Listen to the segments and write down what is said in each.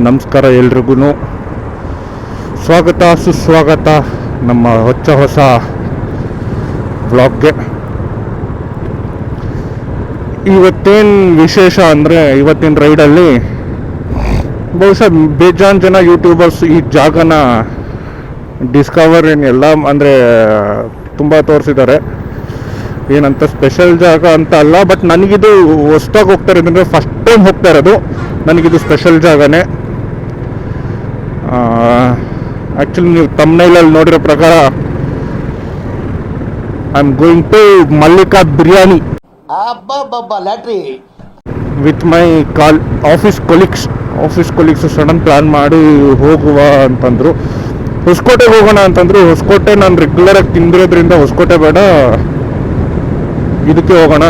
ನಮಸ್ಕಾರ ಎಲ್ರಿಗೂ. ಸ್ವಾಗತ, ಸುಸ್ವಾಗತ ನಮ್ಮ ಹೊಚ್ಚ ಹೊಸ ಬ್ಲಾಗ್ಗೆ ಇವತ್ತೇನು ವಿಶೇಷ ಅಂದರೆ ಇವತ್ತಿನ ರೈಡಲ್ಲಿ ಬಹುಶಃ ಬೇಜಾನ್ ಜನ ಯೂಟ್ಯೂಬರ್ಸ್ ಈ ಜಾಗನ ಡಿಸ್ಕವರ್ ಏನು ಎಲ್ಲ ಅಂದರೆ ತುಂಬ ತೋರಿಸಿದ್ದಾರೆ. ಏನಂತ ಸ್ಪೆಷಲ್ ಜಾಗ ಅಂತ ಅಲ್ಲ ಬಟ್ ನನಗಿದು ಹೊಸ್ದಾಗಿ ಹೋಗ್ತಾ ಇರೋದಂದರೆ ಫಸ್ಟ್ ಟೈಮ್ ಹೋಗ್ತಾ ಇರೋದು. ನನಗಿದು ಸ್ಪೆಷಲ್ ಜಾಗನೇ. ಆ್ಯಕ್ಚುಲಿ ನೀವು ತಮ್ಮನೈಲಲ್ಲಿ ನೋಡಿರೋ ಪ್ರಕಾರ I am going to Mallika biryani ಲ್ಯಾಟ್ರಿ. With my call office colleagues office colleagues sudden plan ಮಾಡಿ ಹೋಗುವ ಅಂತಂದರು. ಹೊಸಕೋಟೆಗೆ ಹೋಗೋಣ ಅಂತಂದ್ರು. ಹೊಸಕೋಟೆ ನಾನು ರೆಗ್ಯುಲರಾಗಿ ತಿಂದಿರೋದ್ರಿಂದ ಹೊಸಕೋಟೆ ಬೇಡ. ಇದಕ್ಕೆ ಹೋಗೋಣ.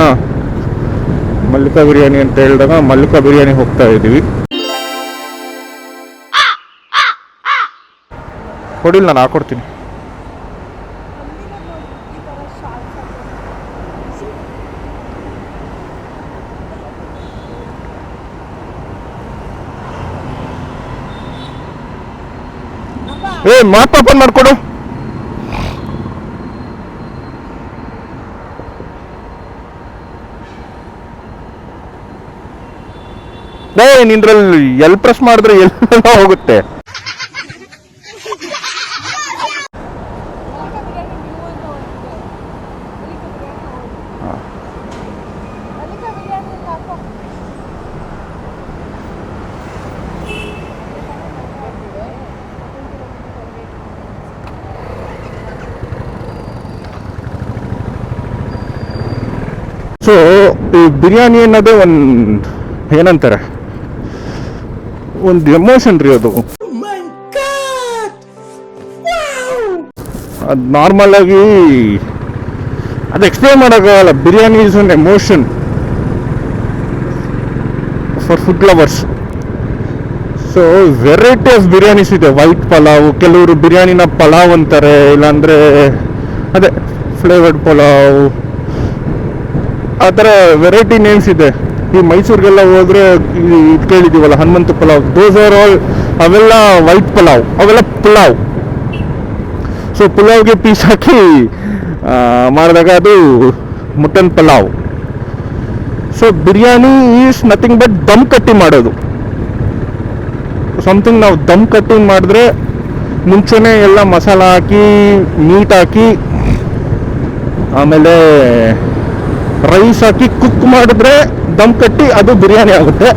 ಮಲ್ಲಿಕಾ ಬಿರಿಯಾನಿ ಅಂತ ಹೇಳಿದಾಗ ಮಲ್ಲಿಕಾ ಬಿರಿಯಾನಿ ಹೋಗ್ತಾ ಇದ್ದೀವಿ. ಕೊಡಿಲ್ಲ ನಾನು ಹಾಕೊಡ್ತೀನಿ ಏ ಮಾತು ಓಪನ್ ಮಾಡ್ಕೊಡು. ಏ ನಿಂದ್ರಲ್ಲಿ ಎಲ್ ಪ್ರೆಸ್ ಮಾಡಿದ್ರೆ ಎಲ್ಲ ಹೋಗುತ್ತೆ? ಸೊ ಈ ಬಿರಿಯಾನಿ ಅನ್ನೋದೇ ಒಂದು ಏನಂತಾರೆ? ಒಂದು ಎಮೋಷನ್ ರೀ ಅದು. ಅದು ನಾರ್ಮಲ್ ಆಗಿ ಅದು ಎಕ್ಸ್ಪ್ಲೇನ್ ಮಾಡೋಕ್ಕಾಗಲ್ಲ. Biryani is one emotion for food lovers so variety of biryanis ಇದೆ. ವೈಟ್ ಪಲಾವ್ ಕೆಲವರು ಬಿರಿಯಾನಿನ ಪಲಾವ್ ಅಂತಾರೆ, ಇಲ್ಲಾಂದ್ರೆ ಅದೇ ಫ್ಲೇವರ್ಡ್ ಪಲಾವ್ ಆ ಥರ ವೆರೈಟಿ ನೇಮ್ಸ್ ಇದೆ. ಈ ಮೈಸೂರಿಗೆಲ್ಲ ಹೋದ್ರೆ ಇದು ಕೇಳಿದ್ದೀವಲ್ಲ, Hanumantha pulao. Those are all ಅವೆಲ್ಲ ವೈಟ್ ಪಲಾವ್. ಅವೆಲ್ಲ ಪುಲಾವ್. ಸೊ ಪುಲಾವ್ಗೆ ಪೀಸ್ ಹಾಕಿ ಮಾಡಿದಾಗ ಅದು mutton pulao. So biryani is nothing but dum ಕಟ್ಟಿ ಮಾಡೋದು. ಸಮಥಿಂಗ್ ನಾವು ದಮ್ ಕಟ್ಟಿ ಮಾಡಿದ್ರೆ ಮುಂಚೆನೇ ಎಲ್ಲ ಮಸಾಲ ಹಾಕಿ ಮೀಟ್ ಹಾಕಿ, ಆಮೇಲೆ ರೈಸ್ ಹಾಕಿ ಕುಕ್ ಮಾಡಿದ್ರೆ ದಮ್ ಕಟ್ಟಿ ಅದು ಬಿರಿಯಾನಿ ಆಗುತ್ತೆ.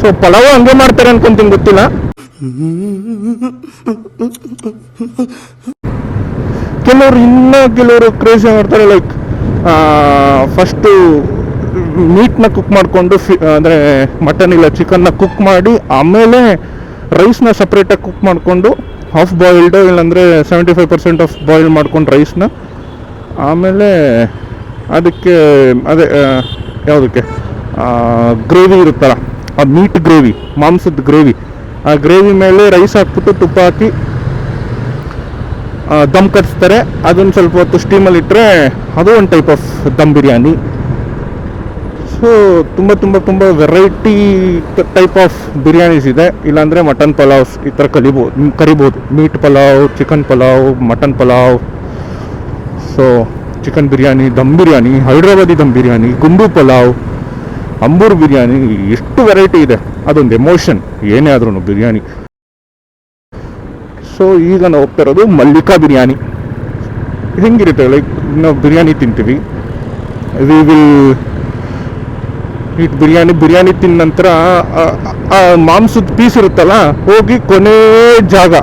ಸೊ ಪಲಾವ್ ಹಂಗೆ ಮಾಡ್ತಾರೆ ಅನ್ಕೊಂತೀನಿ ಗೊತ್ತಿಲ್ಲ. ಕೆಲವರು ಇನ್ನೂ ಕೆಲವರು ಕ್ರೇಜಿ ಮಾಡ್ತಾರೆ ಲೈಕ್ ಫಸ್ಟು ಮೀಟ್ನ ಕುಕ್ ಮಾಡಿಕೊಂಡು ಫಿ ಅಂದರೆ ಮಟನ್ ಇಲ್ಲ ಚಿಕನ್ನ ಕುಕ್ ಮಾಡಿ, ಆಮೇಲೆ ರೈಸ್ನ ಸಪ್ರೇಟಾಗಿ ಕುಕ್ ಮಾಡಿಕೊಂಡು ಹಾಫ್ ಬಾಯ್ಲ್ಡು ಇಲ್ಲಾಂದರೆ seventy five percent of boil ಮಾಡ್ಕೊಂಡು ರೈಸ್ನ ಆಮೇಲೆ ಅದಕ್ಕೆ, ಅದೇ ಯಾವುದಕ್ಕೆ? ಗ್ರೇವಿ ಇರುತ್ತಲ್ಲ, ಆ ಮೀಟ್ ಗ್ರೇವಿ, ಮಾಂಸದ ಗ್ರೇವಿ. ಆ ಗ್ರೇವಿ ಮೇಲೆ ರೈಸ್ ಹಾಕ್ಬಿಟ್ಟು ತುಪ್ಪ ಹಾಕಿ ದಮ್ ಕಟ್ಸ್ತಾರೆ. ಅದನ್ನು ಸ್ವಲ್ಪ ಹೊತ್ತು ಸ್ಟೀಮಲ್ಲಿ ಇಟ್ಟರೆ ಅದು ಒಂದು type of dum biryani. So ತುಂಬ ತುಂಬ ತುಂಬ ವೆರೈಟಿ ಟೈಪ್ ಆಫ್ ಬಿರಿಯಾನೀಸ್ ಇದೆ. ಇಲ್ಲಾಂದರೆ ಮಟನ್ ಪಲಾವ್ಸ್ ಈ ಥರ ಕಲಿಬೋದು, ಕರಿಬೋದು. Meat pulao chicken pulao mutton pulao so chicken biryani, dum biryani, Hyderabadi dum biryani ಗುಂಬು pulao, Ambur biryani, ಎಷ್ಟು ವೆರೈಟಿ ಇದೆ. ಅದೊಂದು ಎಮೋಷನ್ ಏನೇ ಆದ್ರೂ ಬಿರಿಯಾನಿ. ಸೊ ಈಗ ನಾವು ಹೋಗ್ತಾ ಇರೋದು ಮಲ್ಲಿಕಾ ಬಿರಿಯಾನಿ. ಹೆಂಗಿರುತ್ತೆ? ಲೈಕ್ ನಾವು ಬಿರಿಯಾನಿ ತಿಂತೀವಿ. We will biryani. ಬಿರಿಯಾನಿ ತಿಂದ ನಂತರ, ಆ ಮಾಂಸದ ಪೀಸ್ ಇರುತ್ತಲ್ಲ, ಹೋಗಿ ಕೊನೆ ಜಾಗ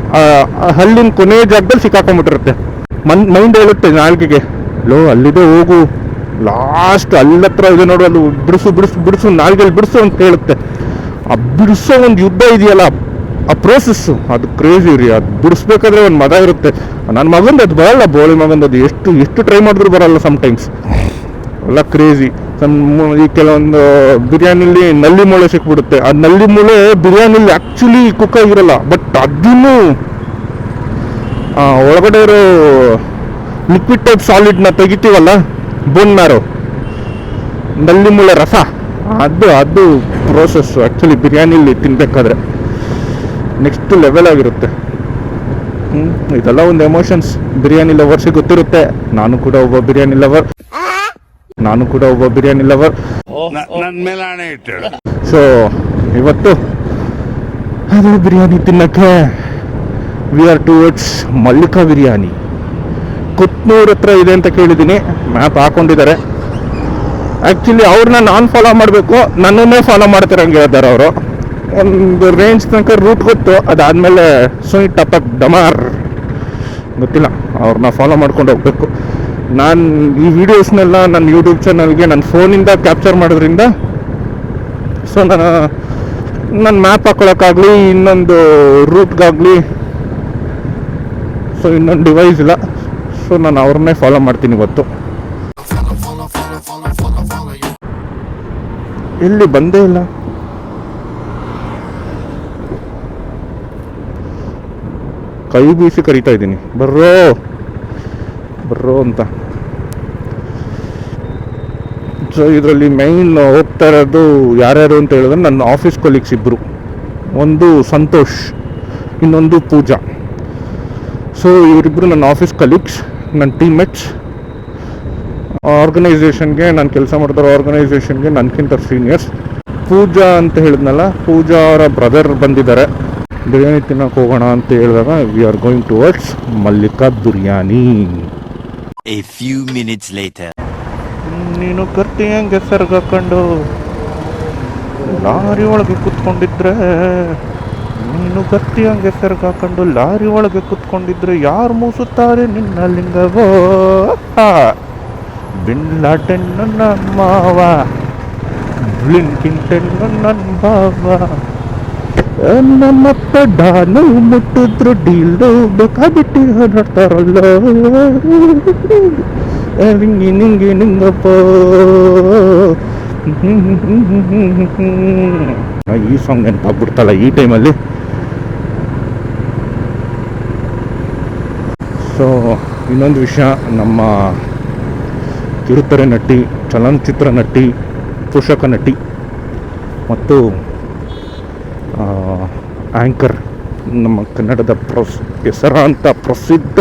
ಹಲ್ಲಿನ ಕೊನೆ ಜಾಗದಲ್ಲಿ ಸಿಕ್ಕಾಕೊಂಡ್ಬಿಟ್ಟಿರುತ್ತೆ. ಮನ್ ಮೈಂಡ್ ಹೇಳುತ್ತೆ ನಾಲ್ಗೆಗೆ. ಲೋ, ಅಲ್ಲಿದೆ, ಹೋಗು. ಲಾಸ್ಟ್ ಅಲ್ಲಿ ಇದೆ ನೋಡು ಅಲ್ಲಿ ಬಿಡಿಸು ಬಿಡಿಸು ಬಿಡಿಸು ನಾಲ್ಗೆಲ್ಲಿ ಬಿಡಿಸು ಅಂತ ಹೇಳುತ್ತೆ. ಆ ಬಿಡಿಸೋ ಒಂದು ಯುದ್ಧ ಇದೆಯಲ್ಲ, ಆ ಪ್ರೋಸೆಸ್ಸು ಅದು ಕ್ರೇಜಿ ರೀ. ಅದು ಬಿಡಿಸ್ಬೇಕಾದ್ರೆ ಒಂದು ಮದ ಇರುತ್ತೆ. ನನ್ನ ಮಗಂದು ಅದು ಬರಲ್ಲ, ಬೋಳಿ ಮಗಂದು ಅದು. ಎಷ್ಟು ಎಷ್ಟು ಟ್ರೈ ಮಾಡಿದ್ರು ಬರಲ್ಲ ಸಮ್ಟೈಮ್ಸ್ ಎಲ್ಲ ಕ್ರೇಜಿ ಈ ಕೆಲವೊಂದು ಬಿರಿಯಾನಿಲಿ ನಲ್ಲಿ ಮೂಳೆ ಸಿಕ್ಬಿಡುತ್ತೆ. ಆ ನಲ್ಲಿ ಮೂಳೆ ಬಿರಿಯಾನಿಲಿ ಆ್ಯಕ್ಚುಲಿ ಕುಕ್ ಆಗಿರಲ್ಲ ಬಟ್ ಅದನ್ನು ಒಳಗಡೆ ಇರೋ ಲಿಕ್ವಿಡ್ ಟೈಪ್ ಸಾಲಿಡ್ನ ತೆಗಿತೀವಲ್ಲ ಬೋನ್ ಮ್ಯಾರೋ ನಲ್ಲಿ ಮೂಳೆ ರಸ. ಅದು ಅದು ಪ್ರೋಸೆಸ್ ಆ್ಯಕ್ಚುಲಿ ಬಿರಿಯಾನಿಲಿ ತಿನ್ಬೇಕಾದ್ರೆ. ನೆಕ್ಸ್ಟ್ ಲೆವೆಲ್ ಆಗಿರುತ್ತೆ. ಇದೆಲ್ಲ ಒಂದು ಎಮೋಷನ್ಸ್ ಬಿರಿಯಾನಿ ಲವರ್ಸಿಗೆ ಗೊತ್ತಿರುತ್ತೆ ನಾನು ಕೂಡ ಒಬ್ಬ ಬಿರಿಯಾನಿ ಲವರ್ ನಾನು ಕೂಡ ಒಬ್ಬ ಬಿರಿಯಾನಿ ಲವರ್ ಸೊ ಇವತ್ತು ಅದು ಬಿರಿಯಾನಿ ತಿನ್ನಕ್ಕೆ. We are towards Mallika biryani. Kothnur ಹತ್ರ ಇದೆ ಅಂತ ಕೇಳಿದ್ದೀನಿ. ಮ್ಯಾಪ್ ಹಾಕೊಂಡಿದ್ದಾರೆ. ಆ್ಯಕ್ಚುಲಿ ಅವ್ರನ್ನ ನಾನು ಫಾಲೋ ಮಾಡಬೇಕು. ನನ್ನನ್ನೇ ಫಾಲೋ ಮಾಡ್ತಿರಂಗೆ ಇದ್ದಾರೆ ಅವರು. ಒಂದು ರೇಂಜ್ ತನಕ ರೂಟ್ ಗೊತ್ತು. ಅದಾದಮೇಲೆ ಸುನಿ ಟಪಕ್ ಡಮಾರ್. ಗೊತ್ತಿಲ್ಲ. ಅವ್ರನ್ನ ಫಾಲೋ ಮಾಡ್ಕೊಂಡು ಹೋಗ್ಬೇಕು. ನಾನು ಈ ವಿಡಿಯೋಸ್ನೆಲ್ಲ ನನ್ನ ಯೂಟ್ಯೂಬ್ ಚಾನಲ್ಗೆ ನನ್ನ ಫೋನಿಂದ ಕ್ಯಾಪ್ಚರ್ ಮಾಡೋದ್ರಿಂದ ಸೊ, ನಾನು ನನ್ನ ಮ್ಯಾಪ್ ಹಾಕೊಳಕ್ಕಾಗಲಿ, ಇನ್ನೊಂದು ರೂಟ್ಗಾಗಲಿ ಸೊ, ಇನ್ನೊಂದು ಡಿವೈಸ್ ಇಲ್ಲ. ಸೊ ನಾನು ಅವ್ರನ್ನೇ ಫಾಲೋ ಮಾಡ್ತೀನಿ ಇವತ್ತು ಇಲ್ಲಿ ಬಂದೇ ಇಲ್ಲ. ಕೈ ಬೀಸಿ ಕರಿತಾ ಇದ್ದೀನಿ. ಬರ್ರೋ. ಬರ್ರೋ ಅಂತ. ಸೊ ಇದರಲ್ಲಿ ಮೈನ್ ಹೋಗ್ತಾ ಇರೋದು ಯಾರ್ಯಾರು ಅಂತ ಹೇಳಿದ್ರೆ ನನ್ನ ಆಫೀಸ್ ಕೊಲೀಗ್ಸ್ ಇಬ್ಬರು ಒಂದು ಸಂತೋಷ್, ಇನ್ನೊಂದು ಪೂಜಾ. ಸೊ ಇವರಿಬ್ಬರು ನನ್ನ ಆಫೀಸ್ ಕಲೀಗ್ಸ್ ನನ್ನ ಟೀಮ್ಮೇಟ್ಸ್ ಆರ್ಗನೈಸೇಷನ್ಗೆ ನಾನು ಕೆಲಸ ಮಾಡ್ತಿರೋ ಆರ್ಗನೈಸೇಷನ್ಗೆ ನನಗಿಂತ ಸೀನಿಯರ್ಸ್ ಪೂಜಾ ಅಂತ ಹೇಳಿದ್ನಲ್ಲ ಪೂಜಾ ಅವರ ಬ್ರದರ್ ಬಂದಿದ್ದಾರೆ. ಬಿರಿಯಾನಿ ತಿನ್ನೋಕೆ ಹೋಗೋಣ ಅಂತ ಹೇಳಿದಾಗ we are going towards Mallika biryani. A few minutes later ನೀನು ಕರ್ತಿ ಹೆಂಗೆ ಸರ್ಗಾಕೊಂಡು ಲಾರಿ ಒಳಗೆ ಕುತ್ಕೊಂಡಿದ್ರೆ ನೀನು ಗತ್ತಿಯಂಗೆ ಹಂಗೆ ಸರ್ಗಾಕೊಂಡು ಲಾರಿ ಒಳಗೆ ಕುತ್ಕೊಂಡಿದ್ರೆ ಯಾರು ಮೂಸುತ್ತಾರೆ ನಿನ್ನ ಲಿಂಗವೋ? ಲಾಡೆನ್ ನನ್ನ ಮಾವ ಬ್ಲಿಂಕಿಂಟನ್ ನನ್ನ ಬಾವ ನಮ್ಮಪ್ಪ ಡಾನು ಮುಟ್ಟಿದ್ರು ಡೀಲು ಬೇಕಾಬಿಟ್ಟು ನೋಡ್ತಾರಲ್ಲ ನಿಂಗಿ ನಿಂಗಿ ನಿಂಗಪ್ಪ. ಈ ಸಾಂಗ್ ನೆನಪಾಗ್ಬಿಡ್ತಲ್ಲ ಈ ಟೈಮಲ್ಲಿ ಸೊ ಇನ್ನೊಂದು ವಿಷಯ, ನಮ್ಮ ಕಿರುತೆರೆ ನಟಿ, ಚಲನಚಿತ್ರ ನಟಿ, ಪೋಷಕ ನಟಿ ಮತ್ತು ಆ್ಯಂಕರ್ ನಮ್ಮ ಕನ್ನಡದ ಪ್ರಸ್, ಹೆಸರಾಂತ ಪ್ರಸಿದ್ಧ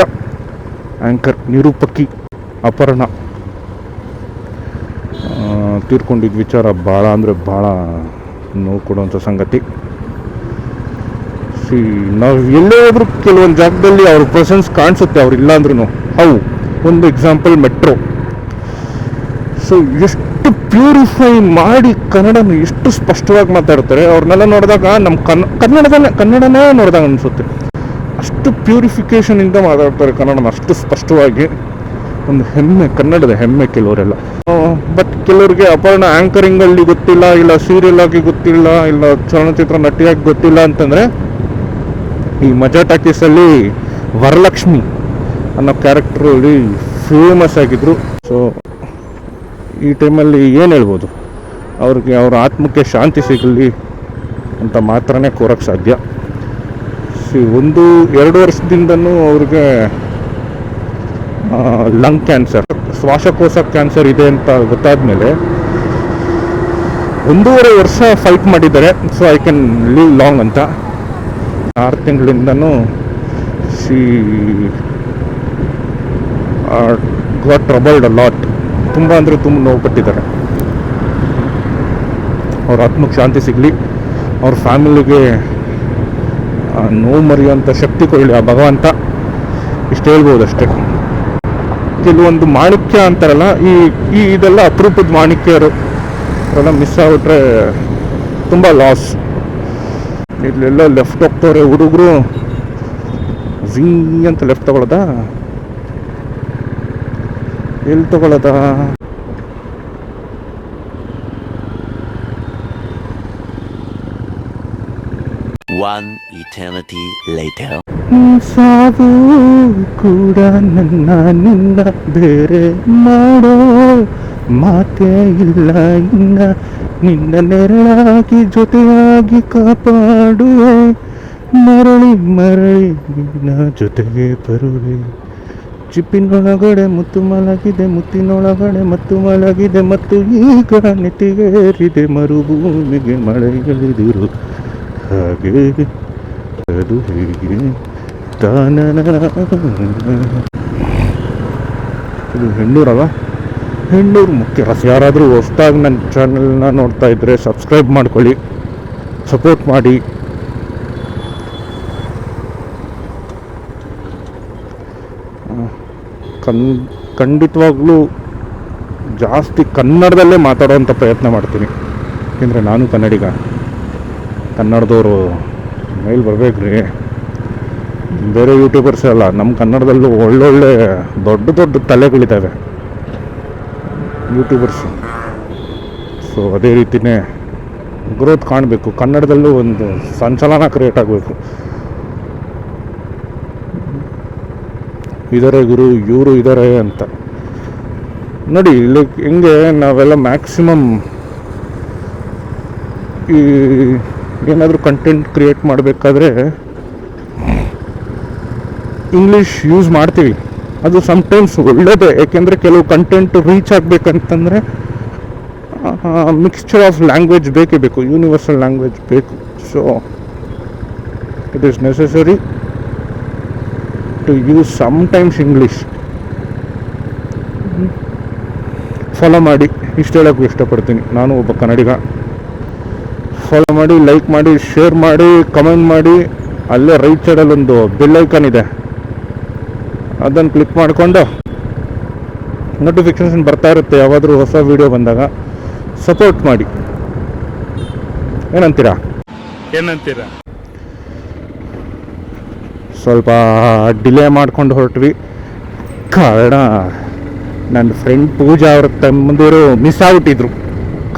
ಆ್ಯಂಕರ್ ನಿರೂಪಕಿ ಅಪರ್ಣ. ತೀರ್ಕೊಂಡಿದ್ದ ವಿಚಾರ ಭಾಳ ಅಂದರೆ ಭಾಳ ನೋವು ಸಂಗತಿ. ಸಿ, ನಾವು ಎಲ್ಲೇ ಹೋದ್ರೂ ಕೆಲವೊಂದು ಜಾಗದಲ್ಲಿ ಅವ್ರ ಪ್ರೆಸೆನ್ಸ್ ಕಾಣಿಸುತ್ತೆ ಅವ್ರು ಇಲ್ಲಾಂದ್ರೂ ಅವು ಒಂದು ಎಕ್ಸಾಂಪಲ್ ಮೆಟ್ರೋ ಸೊ ಎಷ್ಟು ಪ್ಯೂರಿಫೈ ಮಾಡಿ ಕನ್ನಡನ ಎಷ್ಟು ಸ್ಪಷ್ಟವಾಗಿ ಮಾತಾಡ್ತಾರೆ ಅವ್ರನ್ನೆಲ್ಲ ನೋಡಿದಾಗ ನಮ್ಮ ಕನ್ನ ಕನ್ನಡದಲ್ಲೇ, ಕನ್ನಡನೇ ನೋಡಿದಾಗ ಅನಿಸುತ್ತೆ. ಅಷ್ಟು ಪ್ಯೂರಿಫಿಕೇಷನಿಂದ ಮಾತಾಡ್ತಾರೆ ಕನ್ನಡನ ಅಷ್ಟು ಸ್ಪಷ್ಟವಾಗಿ. ಒಂದು ಹೆಮ್ಮೆ, ಕನ್ನಡದ ಹೆಮ್ಮೆ ಕೆಲವರೆಲ್ಲ. ಬಟ್ ಕೆಲವರಿಗೆ ಅಪರ್ಣ ಆ್ಯಂಕರಿಂಗಲ್ಲಿ ಗೊತ್ತಿಲ್ಲ, ಇಲ್ಲ ಸೀರಿಯಲ್ ಆಗಿ ಗೊತ್ತಿಲ್ಲ, ಇಲ್ಲ ಚಲನಚಿತ್ರ ನಟಿಯಾಗಿ ಗೊತ್ತಿಲ್ಲ ಅಂತಂದರೆ, ಈ ಮಜಾ ಟಾಕೀಸಲ್ಲಿ ವರಲಕ್ಷ್ಮಿ ಅನ್ನೋ ಕ್ಯಾರೆಕ್ಟ್ರಲ್ಲಿ ಫೇಮಸ್ ಆಗಿದ್ರು. ಸೊ ಈ ಟೈಮಲ್ಲಿ ಏನು ಹೇಳ್ಬೋದು? ಅವ್ರಿಗೆ ಅವ್ರ ಆತ್ಮಕ್ಕೆ ಶಾಂತಿ ಸಿಗಲಿ ಅಂತ ಮಾತ್ರನೇ ಕೋರಕ್ಕೆ ಸಾಧ್ಯ. ಸಿ, ಒಂದು, ಎರಡು ವರ್ಷದಿಂದನೂ ಅವ್ರಿಗೆ ಲಂಗ್ ಕ್ಯಾನ್ಸರ್ ಶ್ವಾಸಕೋಶ ಕ್ಯಾನ್ಸರ್ ಇದೆ ಅಂತ ಗೊತ್ತಾದ ಮೇಲೆ ಒಂದೂವರೆ ವರ್ಷ ಫೈಟ್ ಮಾಡಿದ್ದಾರೆ. So I can leave long ಅಂತ. ಆರು ತಿಂಗಳಿಂದನೂ she got troubled a lot ತುಂಬ ಅಂದರೆ ತುಂಬ ನೋವು ಪಟ್ಟಿದ್ದಾರೆ. ಅವ್ರ ಆತ್ಮಕ್ಕೆ ಶಾಂತಿ ಸಿಗಲಿ. ಅವ್ರ ಫ್ಯಾಮಿಲಿಗೆ ನೋವು ಮರೆಯುವಂಥ ಶಕ್ತಿ ಕೊಡಲಿ ಆ ಭಗವಂತ. ಇಷ್ಟು ಹೇಳ್ಬೋದು ಅಷ್ಟೇ. ಕೆಲವೊಂದು ಮಾಣಿಕ್ಯ ಅಂತಾರಲ್ಲ, ಈ ಈ ಇದೆಲ್ಲ ಅಪರೂಪದ ಮಾಣಿಕ್ಯರು. ಎಲ್ಲ ಮಿಸ್ ಆಗಿಬಿಟ್ರೆ ತುಂಬ ಲಾಸ್ ಇಲ್ಲೆಲ್ಲ ಲೆಫ್ಟ್ ಹೋಗ್ತವ್ರೆ ಹುಡುಗರು. ಝಿಂಗ್ ಅಂತ ಲೆಫ್ಟ್ ತಗೊಳ್ಳೋದ ಎಲ್ಲಿ ತಗೊಳ್ಳೋದ One eternity later. ಸಾವು ಕೂಡ ನನ್ನ ನಿನ್ನ ಬೇರೆ ಮಾಡೋ ಮಾತೇ ಇಲ್ಲ. ಇನ್ನ ನಿನ್ನ ನೆರಳಾಗಿ ಜೊತೆಯಾಗಿ ಕಾಪಾಡುವೆ. ಮರಳಿ ಮರಳಿ ನಿನ್ನ ಜೊತೆಗೆ ಬರುವೆ. ಚಿಪ್ಪಿನೊಳಗಡೆ ಮುತ್ತು ಮಲಗಿದೆ, ಮುತ್ತಿನೊಳಗಡೆ ಮತ್ತು ಮಲಗಿದೆ, ಮತ್ತು ಈಗ ನೆತ್ತಿಗೇರಿದೆ ಮರುಭೂಮಿಗೆ ಮಳೆಗಳಿದಿರು ಹಾಗೆ ಅದು ಹೇಗೆ? ಇದು ಹೆಣ್ಣೂರಲ್ಲ? ಹೆಣ್ಣೂರು ಮುಖ್ಯ ರಸ. ಯಾರಾದರೂ ಹೊಸ್ದಾಗಿ ನನ್ನ ಚಾನಲ್ನ ನೋಡ್ತಾ ಇದ್ದರೆ ಸಬ್ಸ್ಕ್ರೈಬ್ ಮಾಡ್ಕೊಳ್ಳಿ ಸಪೋರ್ಟ್ ಮಾಡಿ. ಕನ್, ಖಂಡಿತವಾಗ್ಲೂ ಜಾಸ್ತಿ ಕನ್ನಡದಲ್ಲೇ ಮಾತಾಡೋವಂಥ ಪ್ರಯತ್ನ ಮಾಡ್ತೀನಿ. ಏಕೆಂದರೆ ನಾನು ಕನ್ನಡಿಗ. ಕನ್ನಡದವರು ಮೇಲ್ ಬರ್ಬೇಕ್ರಿ. ಬೇರೆ ಯೂಟ್ಯೂಬರ್ಸ್ ಅಲ್ಲ ನಮ್ಮ ಕನ್ನಡದಲ್ಲೂ ಒಳ್ಳೊಳ್ಳೆ ದೊಡ್ಡ ದೊಡ್ಡ ತಲೆಗಳಿದ್ದಾವೆ. ಯೂಟ್ಯೂಬರ್ಸ್ ಸೊ ಅದೇ ರೀತಿಯೇ ಗ್ರೋತ್ ಕಾಣಬೇಕು. ಕನ್ನಡದಲ್ಲೂ ಒಂದು ಸಂಚಲನ ಕ್ರಿಯೇಟ್ ಆಗಬೇಕು. ಇದಾರೆ ಗುರು, ಇವರು ಇದ್ದಾರೆ ಅಂತ. ನೋಡಿ ಲೈಕ್ ಹೆಂಗೆ ನಾವೆಲ್ಲ ಮ್ಯಾಕ್ಸಿಮಮ್ ಈ ಏನಾದರೂ ಕಂಟೆಂಟ್ ಕ್ರಿಯೇಟ್ ಮಾಡಬೇಕಾದ್ರೆ ಇಂಗ್ಲೀಷ್ ಯೂಸ್ ಮಾಡ್ತೀವಿ. ಅದು ಸಮ್ಟೈಮ್ಸ್ ಒಳ್ಳೆಯದೇ ಯಾಕೆಂದರೆ ಕೆಲವು ಕಂಟೆಂಟ್ ರೀಚ್ ಆಗಬೇಕಂತಂದರೆ ಮಿಕ್ಸ್ಚರ್ ಆಫ್ ಲ್ಯಾಂಗ್ವೇಜ್ ಬೇಕೇ ಬೇಕು ಯೂನಿವರ್ಸಲ್ ಲ್ಯಾಂಗ್ವೇಜ್ ಬೇಕು. So it is necessary to use sometimes English follow ಮಾಡಿ, ಇಷ್ಟು ಹೇಳೋಕ್ಕೂ ಇಷ್ಟಪಡ್ತೀನಿ. ನಾನು ಒಬ್ಬ ಕನ್ನಡಿಗ. ಫಾಲೋ ಮಾಡಿ ಲೈಕ್ ಮಾಡಿ ಶೇರ್ ಮಾಡಿ ಕಮೆಂಟ್ ಮಾಡಿ, ಅಲ್ಲೇ ರೈಟ್ ಸೈಡಲ್ಲಿ ಒಂದು ಬೆಲ್ ಐಕಾನ್ ಇದೆ. ಅದನ್ನು ಕ್ಲಿಕ್ ಮಾಡಿಕೊಂಡು ನೋಟಿಫಿಕೇಷನ್ ಬರ್ತಾ ಇರುತ್ತೆ ಯಾವಾದರೂ ಹೊಸ ವಿಡಿಯೋ ಬಂದಾಗ ಸಪೋರ್ಟ್ ಮಾಡಿ. ಏನಂತೀರಾ? ಏನಂತೀರಾ? ಸ್ವಲ್ಪ ಡಿಲೇ ಮಾಡ್ಕೊಂಡು ಹೊರಟ್ವಿ. ಕಾರಣ ನನ್ನ ಫ್ರೆಂಡ್ ಪೂಜಾ ಅವ್ರ ತಮ್ಮಂದಿರು ಮಿಸ್ ಆಗ್ಬಿಟ್ಟಿದ್ರು.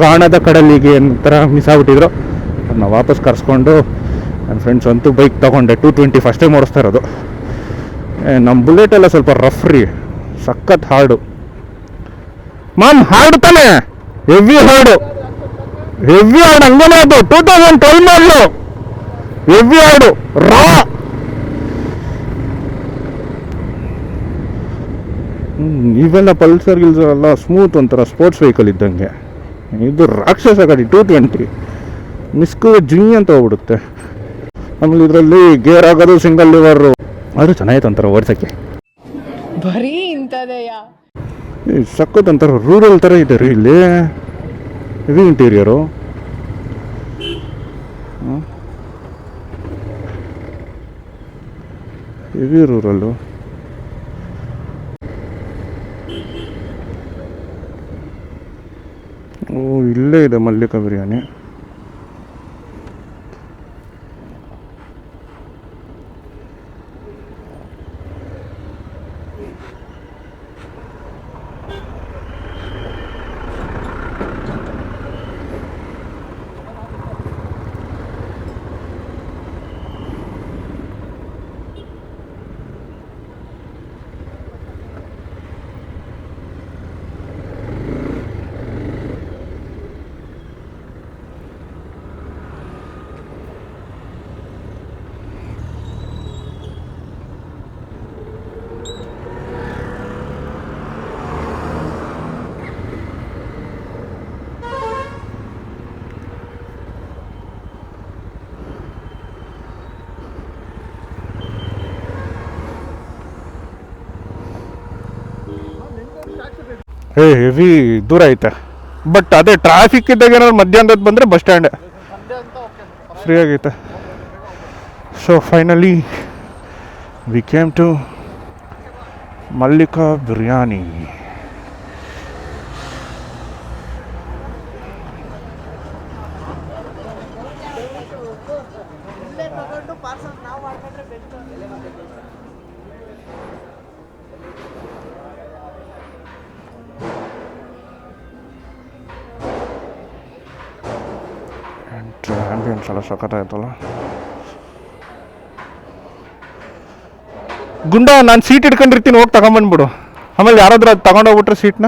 ಕಾಣದ ಕಡಲಿಗೆ ಥರ ಮಿಸ್ ಆಗ್ಬಿಟ್ಟಿದ್ರು. ಅದನ್ನ ವಾಪಸ್ ಕರೆಸ್ಕೊಂಡು ನನ್ನ ಫ್ರೆಂಡ್ಸ್ ಅಂತೂ ಬೈಕ್ ತೊಗೊಂಡೆ ಟೂ ಟ್ವೆಂಟಿ ಫಸ್ಟೇ ಓಡಿಸ್ತಾ ಇರೋದು. ನಮ್ಮ ಬುಲೆಟ್ ಎಲ್ಲ ಸ್ವಲ್ಪ ರಫ್ ರೀ. ಸಖತ್ ಹಾರ್ಡು ಮಾಮ್ ಹಾರ್ಡ್ ತಾನೆ? ಹೆವಿ ಹಾರ್ಡು ಹೆವಿ ಹಾರ್ಡ್ ಹಂಗೇನೆ ಅದು. Two thousand twelve heavy hard ರಾ ಇವೆಲ್ಲ ಪಲ್ಸರ್ ಗಿಲ್ಸರ್ ಎಲ್ಲ ಸ್ಮೂತ್ ಒಂಥರ ಸ್ಪೋರ್ಟ್ಸ್ ವೆಹಿಕಲ್ ಇದ್ದಂಗೆ. ಇದು ರಾಕ್ಷಸ ಗಾಡಿ ಟೂ ಟ್ವೆಂಟಿ ಮಿಸ್ಕು ಜಿಂಗ್ ಅಂತ ಹೋಗ್ಬಿಡುತ್ತೆ. ಆಮೇಲೆ ಇದರಲ್ಲಿ ಗೇರ್ ಆಗೋದು ಸಿಂಗಲ್ ಲಿವರು ಅದು ಚೆನ್ನಾಗಿತ್ತು ಅಂತಾರೆ ಓಡಿಸೋಕ್ಕೆ ಬರೀ ಇಂಥದೆಯಾ? ಸಖತ್ ರೂರಲ್ ಥರ ಇದೆ ರೀ ಇಲ್ಲಿ. ಇದು ಇಂಟೀರಿಯರು ಹೆವಿ ರೂರಲ್ಲು ಓ ಇಲ್ಲೇ ಇದೆ ಮಲ್ಲಿಕಾ ಬಿರಿಯಾನಿ. ಹೆವಿ ದೂರ ಐತೆ. ಬಟ್ ಅದೇ ಟ್ರಾಫಿಕ್ ಇದ್ದಾಗ ಏನಾದ್ರು ಮಧ್ಯಾಹ್ನದ ಬಂದರೆ ಬಸ್ ಸ್ಟ್ಯಾಂಡ್ ಫ್ರೀ ಆಗೈತೆ. So finally we came to Mallika biryani ambience ಎಲ್ಲ ಸಖತ್ತಾಯ್ತಲ್ಲ ಗುಂಡ ನಾನು ಸೀಟ್ ಇಟ್ಕೊಂಡಿರ್ತೀನಿ ಹೋಗಿ ತಗೊಂಬಂದ್ಬಿಡು ಆಮೇಲೆ ಯಾರಾದ್ರೂ ಅದು ತಗೊಂಡೋಗ್ಬಿಟ್ರೆ ಸೀಟ್ನ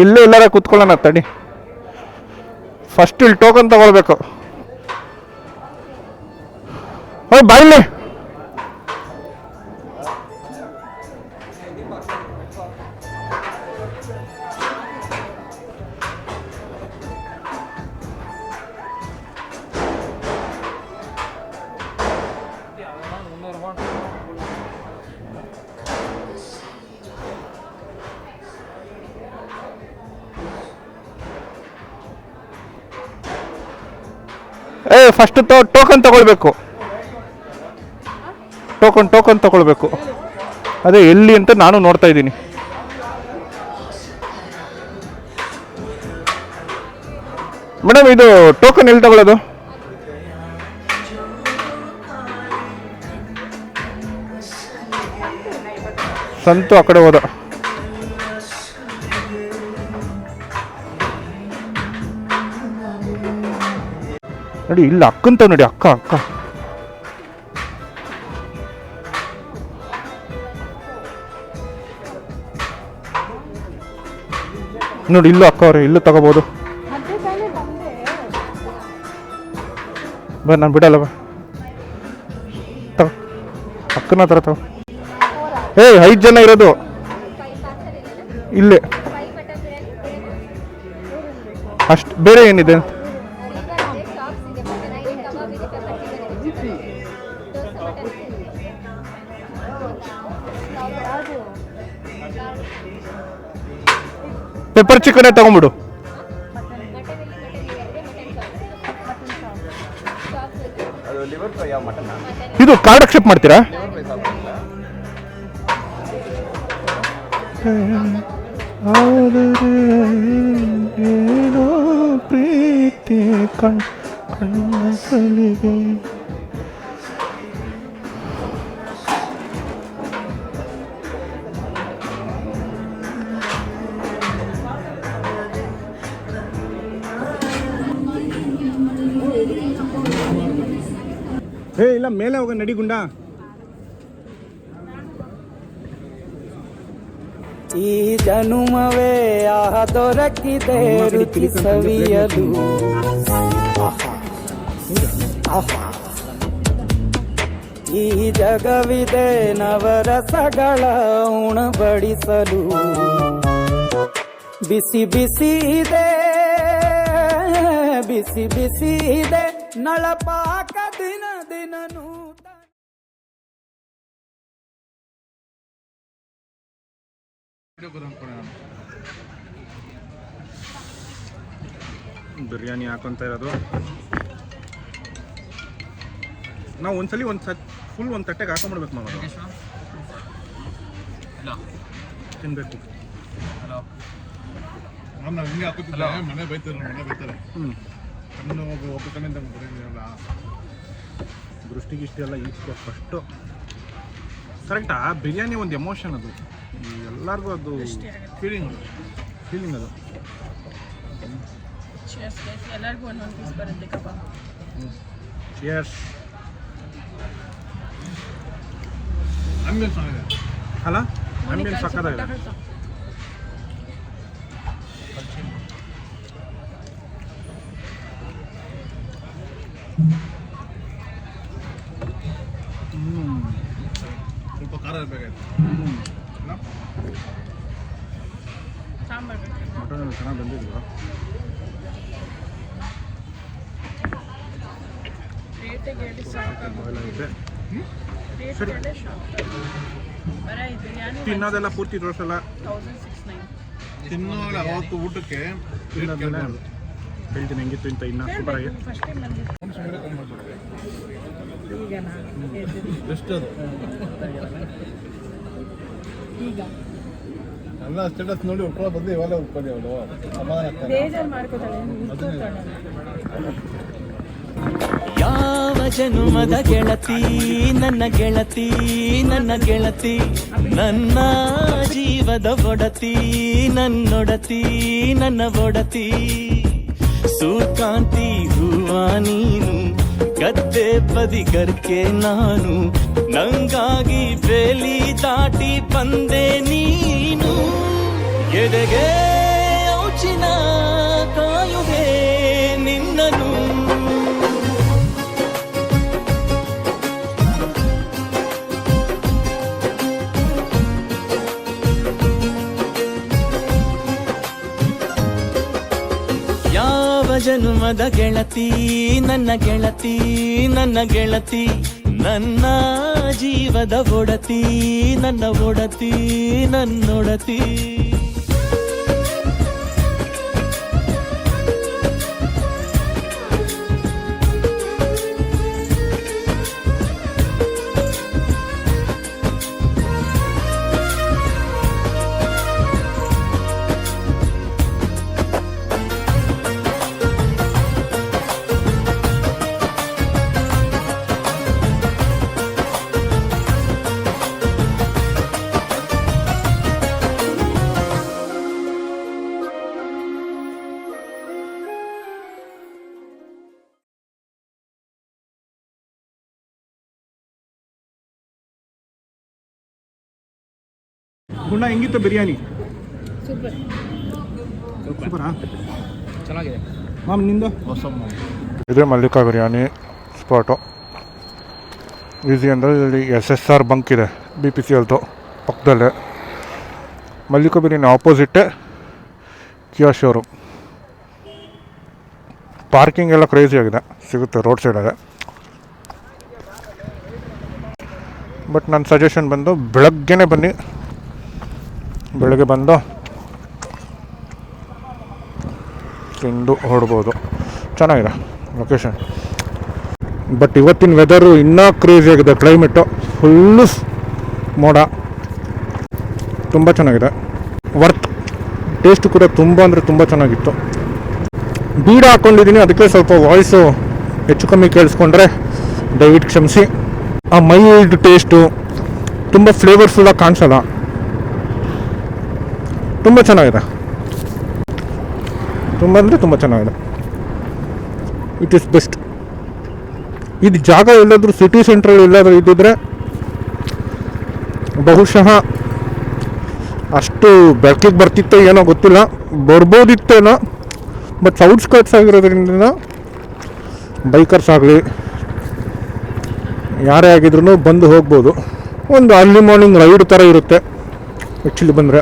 ಇಲ್ಲೇ ಇಲ್ಲಾರ ಕುತ್ಕೊಳ್ಳೋಣ ತಡಿ. ಫಸ್ಟ್ ಇಲ್ಲಿ ಟೋಕನ್ ತಗೊಳ್ಬೇಕು. ಓ ಬಾಯಿಲೆ ಫಸ್ಟ್ ಟೋಕನ್ ತಗೊಳ್ಬೇಕು. ಟೋಕನ್ ಟೋಕನ್ ತಗೊಳ್ಬೇಕು. ಅದೇ ಎಲ್ಲಿ ಅಂತ ನಾನು ನೋಡ್ತಾ ಇದ್ದೀನಿ. ಮೇಡಮ್, ಇದು ಟೋಕನ್ ಎಲ್ಲಿ ತಗೊಳ್ಳೋದು? ಸಂತು ಆ ಕಡೆ ಹೋದ. ನೋಡಿ, ಇಲ್ಲ ಅಕ್ಕಂತ ನೋಡಿ, ಅಕ್ಕ ಅಕ್ಕ. ನೋಡಿ, ಇಲ್ಲೂ ಅಕ್ಕ ಅವ್ರೆ, ಇಲ್ಲೂ ತಗೋಬೋದು. ಬರ್ ನಾನು ಬಿಡಲ್ಲ, ಬಾ. ತಗೋ. ಅಕ್ಕನ ಹತ್ರ ತಗೋ. ಏ, ಐದು ಜನ ಇರೋದು. ಇಲ್ಲೇ. ಅಷ್ಟು ಬೇರೆ ಏನಿದೆ? ಪೆಪ್ಪರ್ ಚಿಕನೇ ತಗೊಂಬಿಡು ಇದು ಕಾರ್ಡ್ ಅಕ್ಸೆಪ್ಟ್ ಮಾಡ್ತೀರಾ? ಪ್ರೀತಿ ಕಣ್ ಕಣ್ಣಸಲಿಗೆ ಏ ಇಲ್ಲ ಮೇಲೆ ಹೋಗ ನಡಿಗುಂಡ ಈ ಜನುಮವೇ ಆಹ ದೊರಕಿದೆ ರುಚಿ ಸವಿಯಲು. ಈ ಜಗವಿದೆ ನವರಸಗಳ ಉಣಬಡಿಸಲು. ಬಿಸಿ ಬಿಸಿ ಇದೆ ಬಿಸಿ ಬಿಸಿ ಇದೆ ನಳಪಾಕ ಬಿರಿಯಾನಿ ಹಾಕೊಂತ ಇರೋದು. ನಾವು ಒಂದ್ಸಲಿ ಒಂದು ಸತ್ ಫುಲ್ ಒಂದು ತಟ್ಟೆಗೆ ಹಾಕೊಂಡ್ಬಿಡ್ಬೇಕು ಮಾಮ. ತಿನ್ಬೇಕು. ನಾನು ಹಿಂಗೆ ಹಾಕೋತಿದ್ದೆ. ಮನೆ ಬೈತಾರೆ ಮನೆ ಬೈತಾರೆ. ಹ್ಞೂ ಕಣ್ಣು ಒಬ್ಬ ಒಬ್ಬ ಕಣ್ಣಿಂದ ಬರೀಲ್ಲ ದೃಷ್ಟಿಗಿಷ್ಟಿ ಎಲ್ಲ ಈಗ ಫಸ್ಟು ಕರೆಕ್ಟಾ ಬಿರಿಯಾನಿ ಒಂದು ಎಮೋಷನ್ ಅದು. ಎಲ್ಲರಿಗೂ ಅದು ಫೀಲಿಂಗ್ ಫೀಲಿಂಗ್ ಅದು. ಎಲ್ಲರಿಗೂ ಒಂದೊಂದು ಪೀಸ್ ಬರುತ್ತೆ ಕಬಾಬ್. ಎಸ್ ಆಂಬಿಯನ್ಸ್ ಚೆನ್ನಾಗಿದೆ ಅಲ್ಲ? ಆಂಬಿಯನ್ಸ್ ಸಕ್ಕತ್ತಾಗಿದೆ. ಸ್ವಲ್ಪ ಖಾರ ಇರಬೇಕಾಯ್ತು. ಮಟನ್ ಚೆನ್ನಾಗಿ ಬಂದಿದ್ವಾ ತಿನ್ನೋದೆಲ್ಲ ಪೂರ್ತಿ ತೋರಿಸಲ್ಲ ತಿನ್ನೋಲ್ಲ ಅವತ್ತು ಊಟಕ್ಕೆ. ಹೇಳ್ತೀನಿ ಹೆಂಗಿತ್ತು ಅಂತ ಇನ್ನ ಸೂಪರಾಗಿ ಫಸ್ಟ್ ಟೈಮ್ ಬಂದಿದ್ದು. ಈಗನಾ? ಎಷ್ಟು? ಅದು ಈಗ. ಎಲ್ಲ ಸ್ಟೇಟಸ್ ನೋಡಿ ಉಟ್ಕೊಳ್ಳೋ ಬಂದು ಇವಾಗ ಉಟ್ಕೊಳ್ಳಿ ಅವಳು ಸಮಾಧಾನ ಆಗ್ತಾರೆ. ಬೇಜಾರು ಮಾಡ್ಕೋತಾಳೆ ಯಾವ ಜನುಮದ ಗೆಳತಿ ನನ್ನ ಗೆಳತಿ ನನ್ನ ಗೆಳತಿ ನನ್ನ ಜೀವದ ಒಡತಿ ನನ್ನೊಡತಿ ನನ್ನ ಒಡತಿ. ಸೂಕಾಂತಿ ಹೂವ ನೀನು ಗದ್ದೆ ಕರ್ಕೆ ನಾನು ನಂಗಾಗಿ ಬೇಲಿ ದಾಟಿ ಬಂದೆ ನೀನು. ಎಡೆಗೆ ಔಚಿನ ಕಾಯುವೆ ನಿನ್ನನು ಯಾವ ಜನ್ಮದ ಗೆಳತಿ, ನನ್ನ ಗೆಳತಿ ನನ್ನ ಗೆಳತಿ, ನನ್ನ ಜೀವದ ಒಡತಿ ನನ್ನ ಒಡತಿ ನನ್ನೊಡತಿ. ಗುಣ ಹೆಂಗಿತ್ತು ಬಿರಿಯಾನಿ? ಸೂಪರ್ ಸೂಪರಾ ಚೆನ್ನಾಗಿದೆ. ಮಾಮ್ ನಿಂದು? ಇದೆ ಮಲ್ಲಿಕಾ ಬಿರಿಯಾನಿ ಸ್ಪಾಟು ಈಸಿ ಅಂದರೆ ಇಲ್ಲಿ ಎಸ್ ಎಸ್ ಆರ್ ಬಂಕ್ ಇದೆ ಬಿ ಪಿ ಸಿ ಎಲ್ದು ಪಕ್ಕದಲ್ಲೇ. ಮಲ್ಲಿಕಾ ಬಿರಿಯಾನಿ ಆಪೋಸಿಟ್ಟೆ ಕಿಯಾ ಶೋರೂಮ್ ಪಾರ್ಕಿಂಗ್ ಎಲ್ಲ ಕ್ರೇಜಿ ಆಗಿದೆ ಸಿಗುತ್ತೆ ರೋಡ್ ಸೈಡಲ್ಲೇ ಬಟ್ ನನ್ನ ಸಜೆಷನ್ ಬಂದು ಬೆಳಗ್ಗೆನೇ ಬನ್ನಿ. ಬೆಳಗ್ಗೆ ಬಂದು ತಿಂದು ಹೊಡ್ಬೋದು ಚೆನ್ನಾಗಿದೆ ಲೊಕೇಶನ್ ಬಟ್ ಇವತ್ತಿನ ವೆದರು ಇನ್ನೂ ಕ್ರೇಜಿ ಆಗಿದೆ. ಕ್ಲೈಮೇಟು ಫುಲ್ಲು ಮೋಡ. ತುಂಬ ಚೆನ್ನಾಗಿದೆ. ವರ್ತ್ ಟೇಸ್ಟ್ ಕೂಡ ತುಂಬ ಅಂದರೆ ತುಂಬ ಚೆನ್ನಾಗಿತ್ತು. ಬೀಡ ಹಾಕ್ಕೊಂಡಿದ್ದೀನಿ ಅದಕ್ಕೆ ಸ್ವಲ್ಪ ವಾಯ್ಸು ಹೆಚ್ಚು ಕಮ್ಮಿ ಕೇಳಿಸ್ಕೊಂಡ್ರೆ ದಯವಿಟ್ಟು ಕ್ಷಮಿಸಿ. ಆ ಮೈಲ್ಡ್ ಟೇಸ್ಟು ತುಂಬ ಫ್ಲೇವರ್ಫುಲ್ಲಾಗಿ ಕಾಣಿಸಲ್ಲ. ತುಂಬ ಚೆನ್ನಾಗಿದೆ. ತುಂಬ ಅಂದರೆ ತುಂಬ ಚೆನ್ನಾಗಿದೆ. ಇಟ್ ಈಸ್ ಬೆಸ್ಟ್ ಇದು ಜಾಗ ಎಲ್ಲಾದರೂ ಸಿಟಿ ಸೆಂಟ್ರಲ್ಲಿ ಎಲ್ಲಾದರೂ ಇದ್ದಿದ್ರೆ ಬಹುಶಃ ಅಷ್ಟು ಬೆಳಕಿಗೆ ಬರ್ತಿತ್ತೋ ಏನೋ ಗೊತ್ತಿಲ್ಲ. ಬರ್ಬೋದಿತ್ತೇನೋ ಬಟ್ ಔಟ್ಸ್ಕರ್ಟ್ಸ್ ಆಗಿರೋದ್ರಿಂದ ಬೈಕರ್ಸ್ ಆಗಲಿ, ಯಾರೇ ಆಗಿದ್ರು ಬಂದು ಹೋಗ್ಬೋದು. ಒಂದು ಅರ್ಲಿ ಮಾರ್ನಿಂಗ್ ರೈಡ್ ಥರ ಇರುತ್ತೆ. ಆ್ಯಕ್ಚುಲಿ ಬಂದರೆ.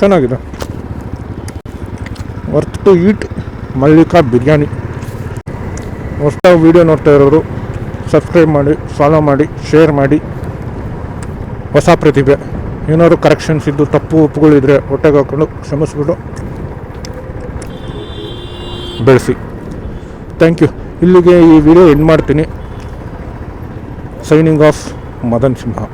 ಚೆನ್ನಾಗಿದೆ. Worth to eat Mallika biryani. ಹೊಸ್ದಾಗಿ ವೀಡಿಯೋ ನೋಡ್ತಾ ಇರೋರು ಸಬ್ಸ್ಕ್ರೈಬ್ ಮಾಡಿ ಫಾಲೋ ಮಾಡಿ ಶೇರ್ ಮಾಡಿ. ಹೊಸ ಪ್ರತಿಭೆ. ಏನಾದ್ರು ಕರೆಕ್ಷನ್ಸ್ ಇದ್ದು, ತಪ್ಪು ಉಪ್ಪುಗಳಿದ್ರೆ ಹೊಟ್ಟೆಗೆ ಹಾಕೊಂಡು ಕ್ಷಮಿಸ್ಬಿಟ್ಟು ಬೆಳೆಸಿ. ಥ್ಯಾಂಕ್ ಯು ಇಲ್ಲಿಗೆ ಈ ವಿಡಿಯೋ ಎಂಡ್ ಮಾಡ್ತೀನಿ. Signing off Madan Simha.